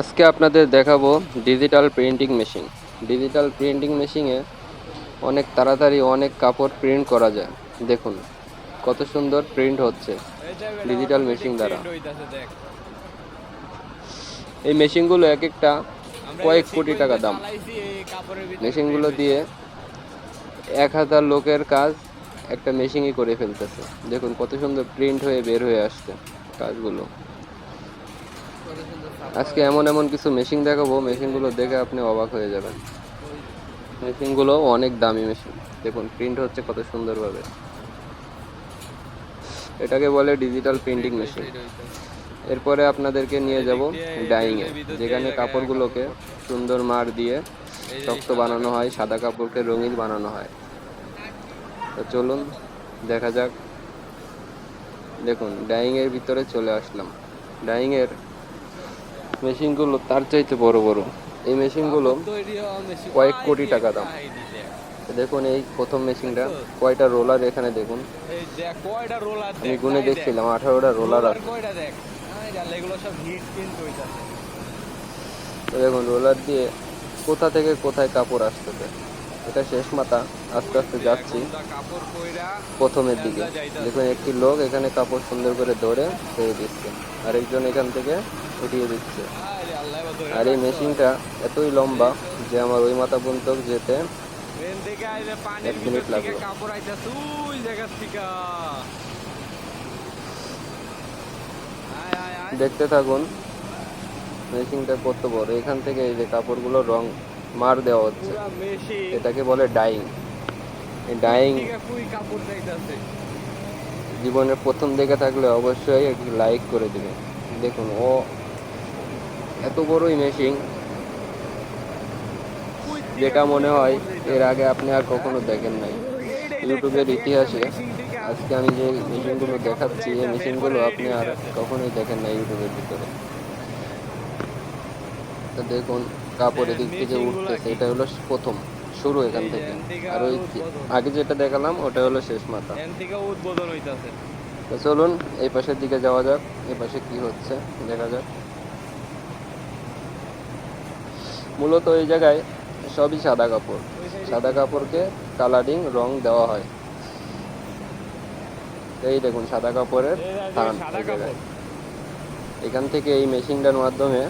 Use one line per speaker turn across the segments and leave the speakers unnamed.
আজকে আপনাদের দেখাবো digital printing machine digital printing মেশিনে অনেক তাড়াতাড়ি অনেক কাপড় প্রিন্ট করা যায়। দেখুন কত সুন্দর প্রিন্ট হচ্ছে ডিজিটাল মেশিন দ্বারা। এই মেশিনগুলো এক একটা কয়েক কোটি টাকা দাম। মেশিনগুলো দিয়ে এক হাজার লোকের কাজ একটা মেশিনই করে ফেলতেছে। দেখুন কত সুন্দর প্রিন্ট হয়ে বের হয়ে আসছে কাজগুলো। আজকে এমন এমন কিছু মেশিন দেখাবো মেশিনগুলো দেখে আপনি অবাক হয়ে যাবেন। মেশিনগুলো অনেক দামি মেশিন দেখুন প্রিন্ট হচ্ছে কত সুন্দরভাবে। এটাকে বলে ডিজিটাল প্রিন্টিং মেশিন এরপরে আপনাদেরকে নিয়ে যাব ডাইংয়ে যেখানে কাপড়গুলোকে সুন্দর মার দিয়ে শক্ত বানানো হয়, সাদা কাপড়কে রঙিন বানানো হয়। তো চলুন, দেখা যাক। দেখুন ডাইংয়ের ভিতরে চলে আসলাম। ডাইংয়ের মেশিনগুলো তার চাইতে বড় বড়। এই মেশিনগুলো কয়েক কোটি টাকা দাম। দেখুন এই প্রথম মেশিনটা কয়টা রোলার এখানে দেখুন। আমি গুনে দেখছিলাম আঠারোটা রোলার আছে। তো দেখুন রোলার দিয়ে কোথা থেকে কোথায় কাপড় আসতেছে। এটা শেষ মাথা, আস্তে আস্তে যাচ্ছি প্রথমের দিকে। দেখুন, একটি লোক এখানে কাপড় সুন্দর করে ধরে ছেড়ে দিচ্ছে। আরেকজন এখান থেকে উঠিয়ে দিচ্ছে।
আরে
এই মেশিনটা এতই লম্বা যে আমার ওই মাথা পর্যন্ত যেতে এক মিনিট
আয়
দেখতে থাকুন, মেশিনটা কত বড়। এখান থেকে এই যে কাপড়গুলো রং মার দেওয়া হচ্ছে। এটাকে বলে ডাইং এই ডাইং জীবনের প্রথম দেখে থাকলে অবশ্যই একটি লাইক করে দিবেন দেখুন ও এত বড়ই মেশিন যেটা মনে হয় এর আগে আপনি আর কখনো দেখেন নাই। ইউটিউবের ইতিহাসে আজকে আমি যে মেশিনগুলো দেখাচ্ছি এই মেশিনগুলো আপনি আর কখনোই দেখেন না ইউটিউবের ভিতরে। তো দেখুন কাপড় এদিক থেকে উঠতেছে। এটা হলো প্রথম শুরু এখান থেকে। আর ওই আগে যেটা দেখালাম ওটা হলো শেষ মাথা।
ট্রেন উদ্বোধন হইতাছে।
তো চলুন এই পাশের দিকে যাওয়া যাক এই পাশে কি হচ্ছে দেখা যাক। মূলত এই জায়গায় সবই সাদা কাপড়। সাদা কাপড়কে কালারিং রং দেওয়া হয়। এই দেখুন সাদা কাপড়ের থান।
কাপড়।
এখান থেকে এই মেশিনটার মাধ্যমে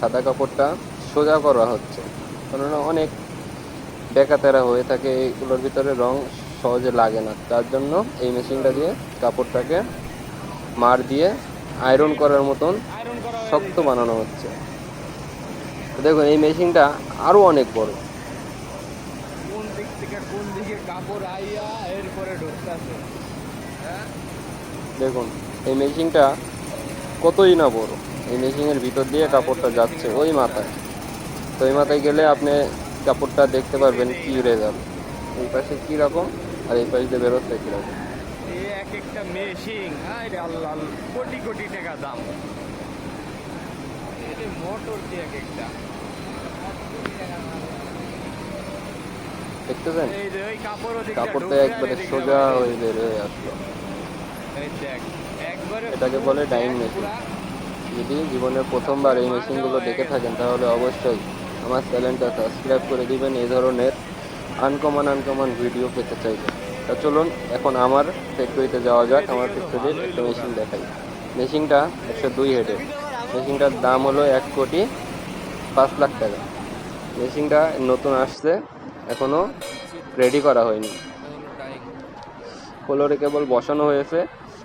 সাদা কাপড়টা সোজা করা হচ্ছে। কেননা অনেক বেকাতেরা হয়ে থাকে এইগুলোর ভিতরে রং সহজে লাগে না। তার জন্য এই মেশিনটা দিয়ে কাপড়টাকে মার দিয়ে আয়রন করার মতন শক্ত বানানো হচ্ছে। দেখুন এই মেশিনটা আরও অনেক বড়।
কোন দিক থেকে কোন দিকে কাপড় আইয়া এরপরে ঢুকতাছে? হ্যাঁ?
দেখুন এই মেশিনটা কতই না বড়। এই মেশিনের ভিতর দিয়ে কাপড়টা যাচ্ছে ওই মাথায়। তো ওই মাথায় গেলে আপনি কাপড়টা দেখতে পারবেন কি রেজাল্ট এই পাশে কি রকম আর এই পাশে দিয়ে বেরোচ্ছে কি রকম।
এই এক একটা মেশিন আল্লাহ কোটি কোটি টাকা দাম। মোটর কি এক একটা।
দেখতেছেন?
এই যে ওই কাপড় ওদিকে
কাপড়টা একবারে সোজা হয়ে বের হয়ে আসলো
এই
এটাকে বলে ডাইং মেশিন যদি জীবনের প্রথমবার এই মেশিনগুলো দেখে থাকেন তাহলে অবশ্যই আমার চ্যানেলটা সাবস্ক্রাইব করে দিবেন, এই ধরনের আনকমন আনকমন ভিডিও পেতে চাইলে। তা চলুন, এখন আমার ফ্যাক্টরিতে যাওয়া যাক, আমার ফ্যাক্টরির একটা মেশিন দেখাই। মেশিনটা একশো দুই হেডের মেশিনটার দাম হলো এক কোটি পাঁচ লাখ টাকা। মেশিনটা নতুন আসছে এখনও রেডি করা হয়নি। ফ্লোরে কেবল বসানো হয়েছে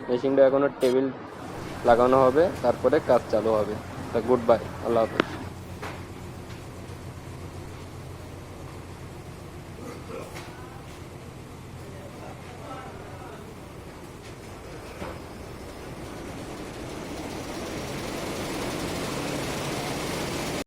মেশিনটা এখনও টেবিল লাগানো হবে, তারপরে কাজ চালু হবে। তা গুড বাই আল্লাহ হাফেজ।